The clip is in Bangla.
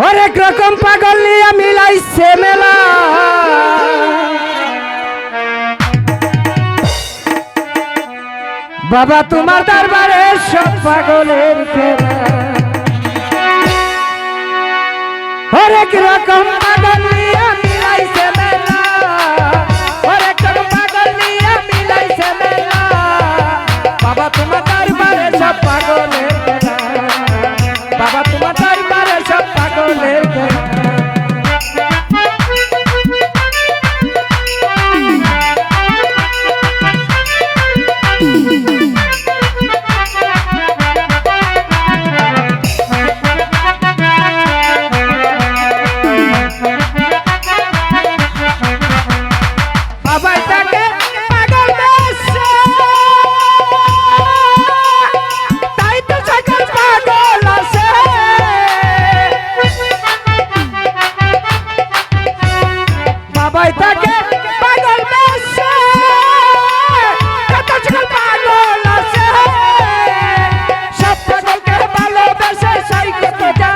হরেক রকম পাগল নিয়ে মিলাইছে মেলা। বাবা, তোমার দরবারে সব পাগলের হরেক রকম পাগল নিয়ে মিলাইছে মেলা। হরেক রকম পাগল নিয়ে মিলাইছে মেলা। বাবা, তোমার কত যা